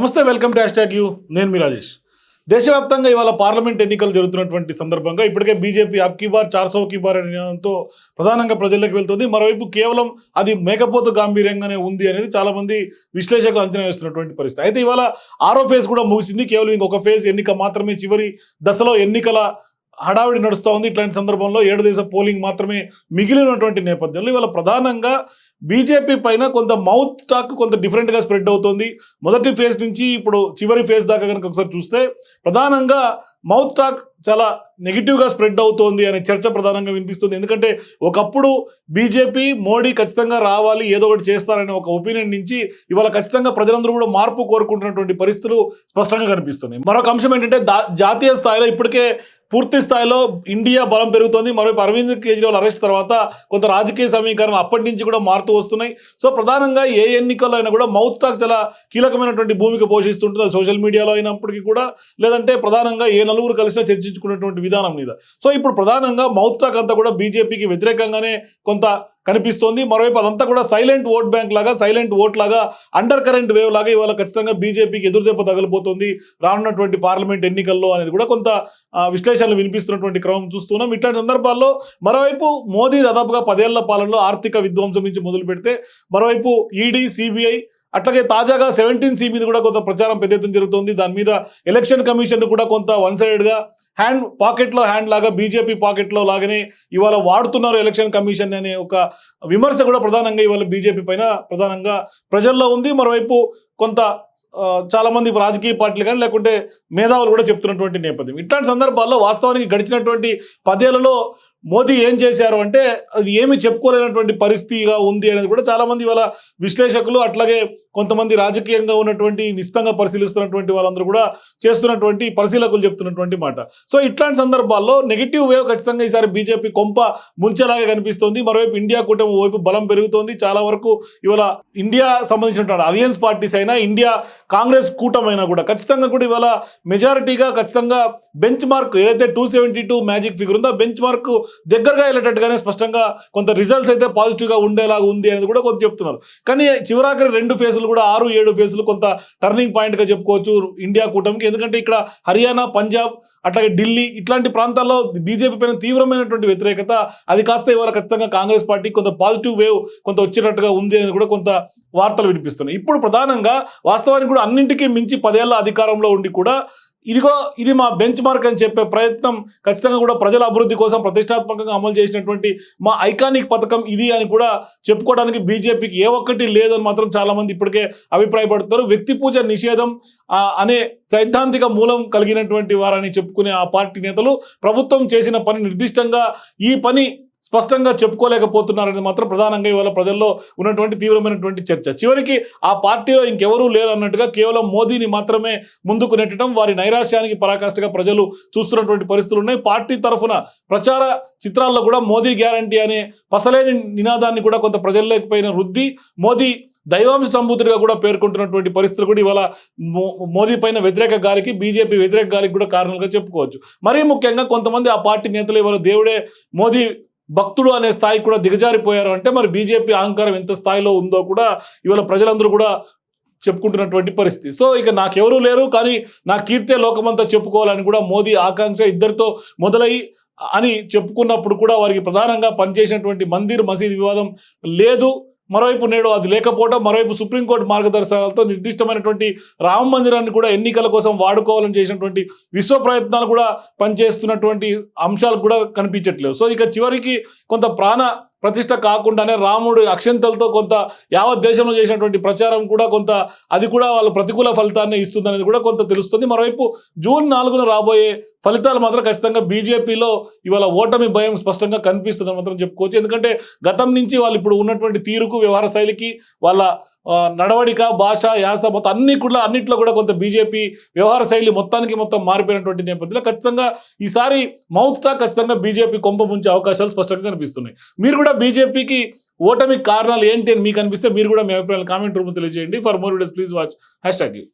నమస్తే welcome to hash you. నేను మీ రాజేష్. దేశవ్యాప్తంగా ఇవాళ పార్లమెంట్ ఎన్నికలు జరుగుతున్నటువంటి సందర్భంగా ఇప్పటికే బీజేపీ అబ్ కీ బార్ చార్ సౌ కీ బార్ అనేతో ప్రధానంగా ప్రజల్లోకి వెళ్తుంది. మరోవైపు కేవలం అది మేకపోతు గాంభీర్యంగానే ఉంది అనేది చాలామంది విశ్లేషకులు అంచనా వేస్తున్నటువంటి పరిస్థితి. అయితే ఇవాళ ఆరో ఫేజ్ కూడా ముగిసింది. కేవలం ఇంకొక ఫేజ్ ఎన్నిక మాత్రమే. చివరి దశలో ఎన్నికల హడావిడి నడుస్తూ ఉంది. ఇట్లాంటి సందర్భంలో ఏడు దేశ పోలింగ్ మాత్రమే మిగిలినటువంటి నేపథ్యంలో ఇవాళ ప్రధానంగా బీజేపీ పైన కొంత మౌత్ టాక్ కొంత డిఫరెంట్గా స్ప్రెడ్ అవుతుంది. మొదటి ఫేజ్ నుంచి ఇప్పుడు చివరి ఫేజ్ దాకా కనుక ఒకసారి చూస్తే ప్రధానంగా మౌత్ టాక్ చాలా నెగిటివ్గా స్ప్రెడ్ అవుతోంది అనే చర్చ ప్రధానంగా వినిపిస్తుంది. ఎందుకంటే ఒకప్పుడు బీజేపీ మోడీ ఖచ్చితంగా రావాలి ఏదో ఒకటి చేస్తారనే ఒక ఒపీనియన్ నుంచి ఇవాళ ఖచ్చితంగా ప్రజలందరూ కూడా మార్పు కోరుకుంటున్నటువంటి పరిస్థితులు స్పష్టంగా కనిపిస్తున్నాయి. మరొక అంశం ఏంటంటే దా- జాతీయ స్థాయిలో ఇప్పటికే పూర్తి స్థాయిలో ఇండియా బలం పెరుగుతోంది. మరి అరవింద్ కేజ్రీవాల్ అరెస్ట్ తర్వాత కొంత రాజకీయ సమీకరణ అప్పటి నుంచి కూడా మారుతూ వస్తున్నాయి. సో ప్రధానంగా ఏ ఎన్నికల్లో అయినా కూడా మౌత్ టాక్ చాలా కీలకమైనటువంటి భూమిక పోషిస్తుంటుంది. అది సోషల్ మీడియాలో అయినప్పటికీ కూడా లేదంటే ప్రధానంగా ఏ నలుగురు కలిసినా చర్చించుకున్నటువంటి విధానం మీద. సో ఇప్పుడు ప్రధానంగా మౌత్ టాక్ అంతా కూడా బీజేపీకి వ్యతిరేకంగానే కొంత కనిపిస్తోంది. మరోవైపు అదంతా కూడా సైలెంట్ ఓట్ బ్యాంక్ లాగా సైలెంట్ ఓట్ లాగా అండర్ కరెంట్ వేవ్ లాగా ఇవాళ ఖచ్చితంగా బీజేపీకి ఎదురుదెబ్బ తగలిపోతుంది. రానున్నటువంటి పార్లమెంట్ ఎన్నికల్లో అనేది కూడా కొంత విశ్లేషణలు వినిపిస్తున్నటువంటి క్రమం చూస్తున్నాం. ఇట్లాంటి సందర్భాల్లో మరోవైపు మోదీ దాదాపుగా పదేళ్ళ పాలనలో ఆర్థిక విధ్వంసం నుంచి మొదలు పెడితే మరోవైపు ఈడీ సిబిఐ అట్లాగే తాజాగా సెవెంటీన్ సి మీద కూడా కొంత ప్రచారం పెద్ద ఎత్తున జరుగుతుంది. దాని మీద ఎలక్షన్ కమిషన్ కూడా కొంత వన్ సైడెడ్గా హ్యాండ్ పాకెట్లో హ్యాండ్ లాగా బీజేపీ పాకెట్లో లాగానే ఇవాళ వాడుతున్నారు ఎలక్షన్ కమిషన్ అనే ఒక విమర్శ కూడా ప్రధానంగా ఇవాళ బీజేపీ పైన ప్రధానంగా ప్రజల్లో ఉంది. మరోవైపు కొంత చాలామంది రాజకీయ పార్టీలు కానీ లేకుంటే మేధావులు కూడా చెప్తున్నటువంటి నేపథ్యం. ఇట్లాంటి సందర్భాల్లో వాస్తవానికి గడిచినటువంటి పదేళ్ళలో మోదీ ఏం చేశారు అంటే అది ఏమి చెప్పుకోలేనటువంటి పరిస్థితిగా ఉంది అనేది కూడా చాలామంది ఇవాళ విశ్లేషకులు అట్లాగే కొంతమంది రాజకీయంగా ఉన్నటువంటి నిశ్చితంగా పరిశీలిస్తున్నటువంటి వాళ్ళందరూ కూడా చేస్తున్నటువంటి పరిశీలకులు చెప్తున్నటువంటి మాట. సో ఇట్లాంటి సందర్భాల్లో నెగిటివ్ వేవ్ ఖచ్చితంగా ఈసారి బీజేపీ కొంప ముంచేలాగా కనిపిస్తోంది. మరోవైపు ఇండియా కూటమి వైపు బలం పెరుగుతోంది. చాలా వరకు ఇవాళ ఇండియా సంబంధించినటువంటి అలయన్స్ పార్టీస్ అయినా ఇండియా కాంగ్రెస్ కూటమైనా కూడా ఖచ్చితంగా కూడా ఇవాళ మెజారిటీగా ఖచ్చితంగా బెంచ్ మార్క్ ఏదైతే two seventy two magic figure ఉందో బెంచ్ మార్క్ దగ్గరగా వెళ్ళేటట్టుగానే స్పష్టంగా కొంత రిజల్ట్స్ అయితే పాజిటివ్గా ఉండేలాగా ఉంది అనేది కూడా కొంత చెప్తున్నారు. కానీ చివరాఖరి రెండు ఫేజులు కూడా ఆరు ఏడు ఫేజులు కొంత టర్నింగ్ పాయింట్గా చెప్పుకోవచ్చు ఇండియా కూటమికి. ఎందుకంటే ఇక్కడ హర్యానా పంజాబ్ అట్లాగే ఢిల్లీ ఇట్లాంటి ప్రాంతాల్లో బీజేపీ పైన తీవ్రమైనటువంటి వ్యతిరేకత అది కాస్త ఇవాళ ఖచ్చితంగా కాంగ్రెస్ పార్టీ కొంత పాజిటివ్ వేవ్ కొంత వచ్చేటట్టుగా ఉంది అనేది కూడా కొంత వార్తలు వినిపిస్తున్నాయి. ఇప్పుడు ప్రధానంగా వాస్తవానికి కూడా అన్నింటికీ మించి పదేళ్ళ అధికారంలో ఉండి కూడా ఇదిగో ఇది మా బెంచ్ మార్క్ అని చెప్పే ప్రయత్నం ఖచ్చితంగా కూడా ప్రజల అభివృద్ధి కోసం ప్రతిష్టాత్మకంగా అమలు చేసినటువంటి మా ఐకానిక్ పథకం ఇది అని కూడా చెప్పుకోవడానికి బీజేపీకి ఏ ఒక్కటి లేదని మాత్రం చాలామంది ఇప్పటికే అభిప్రాయపడుతున్నారు. వ్యక్తి పూజ నిషేధం అనే సైద్ధాంతిక మూలం కలిగినటువంటి వారని చెప్పుకునే ఆ పార్టీ నేతలు ప్రభుత్వం చేసిన పని నిర్దిష్టంగా ఈ పని స్పష్టంగా చెప్పుకోలేకపోతున్నారని మాత్రం ప్రధానంగా ఇవాళ ప్రజల్లో ఉన్నటువంటి తీవ్రమైనటువంటి చర్చ. చివరికి ఆ పార్టీలో ఇంకెవరూ లేరు అన్నట్టుగా కేవలం మోదీని మాత్రమే ముందుకు నెట్టడం వారి నైరాశ్యానికి పరాకాష్ఠగా ప్రజలు చూస్తున్నటువంటి పరిస్థితులు ఉన్నాయి. పార్టీ తరఫున ప్రచార చిత్రాల్లో కూడా మోదీ గ్యారంటీ అనే పసలేని నినాదాన్ని కూడా కొంత ప్రజల్లోకి పైన రుద్ది మోదీ దైవాంశ సంబూతుడిగా కూడా పేర్కొంటున్నటువంటి పరిస్థితులు కూడా ఇవాళ మో- మోదీ పైన వ్యతిరేక గాలికి బీజేపీ వ్యతిరేక గాలికి కూడా కారణాలుగా చెప్పుకోవచ్చు. మరీ ముఖ్యంగా కొంతమంది ఆ పార్టీ నేతలు ఇవాళ దేవుడే మోదీ భక్తుడు అనే స్థాయికి కూడా దిగజారిపోయారు అంటే మరి బీజేపీ అహంకారం ఎంత స్థాయిలో ఉందో కూడా ఇవాళ ప్రజలందరూ కూడా చెప్పుకుంటున్నటువంటి పరిస్థితి. సో ఇక నాకెవరూ లేరు కానీ నా కీర్తే లోకమంతా చెప్పుకోవాలని కూడా మోదీ ఆకాంక్ష ఇద్దరితో మొదలై అని చెప్పుకున్నప్పుడు కూడా వారికి ప్రధానంగా పనిచేసినటువంటి మందిర్ మసీద్ వివాదం లేదు. మరోవైపు నేడు అది లేకపోవడం మరోవైపు సుప్రీంకోర్టు మార్గదర్శకాలతో నిర్దిష్టమైనటువంటి రామ మందిరాన్ని కూడా ఎన్నికల కోసం వాడుకోవాలని చేసినటువంటి విశ్వ ప్రయత్నాలు కూడా పనిచేస్తున్నటువంటి అంశాలు కూడా కనిపించట్లేవు సో ఇక చివరికి కొంత ప్రాణ ప్రతిష్ట కాకుండానే రాముడు అక్షంతలతో కొంత యావత్ దేశంలో చేసినటువంటి ప్రచారం కూడా కొంత అది కూడా వాళ్ళ ప్రతికూల ఫలితాన్ని ఇస్తుందనేది కూడా కొంత తెలుస్తుంది. మరోవైపు జూన్ నాలుగున రాబోయే ఫలితాలు మాత్రం ఖచ్చితంగా బీజేపీలో ఇవాళ ఓటమి భయం స్పష్టంగా కనిపిస్తుందని మాత్రం చెప్పుకోవచ్చు. ఎందుకంటే గతం నుంచి వాళ్ళు ఇప్పుడు ఉన్నటువంటి తీరుకు వ్యవహార శైలికి వాళ్ళ నడవడిక భాష యాస మొత్తం అన్ని కూడా అన్నిట్లో కూడా కొంత బీజేపీ వ్యవహార శైలి మొత్తానికి మొత్తం మారిపోయినటువంటి నేపథ్యంలో ఖచ్చితంగా ఈసారి మౌత్ టాక్ ఖచ్చితంగా బీజేపీ కొంప ముంచే అవకాశాలు స్పష్టంగా కనిపిస్తున్నాయి. మీరు కూడా బీజేపీకి ఓటమి కారణాలు ఏంటి అని మీకు అనిపిస్తే మీరు కూడా మీ అభిప్రాయాలు కామెంట్ రూమ్ తెలియజేయండి. For more videos please watch hashtag you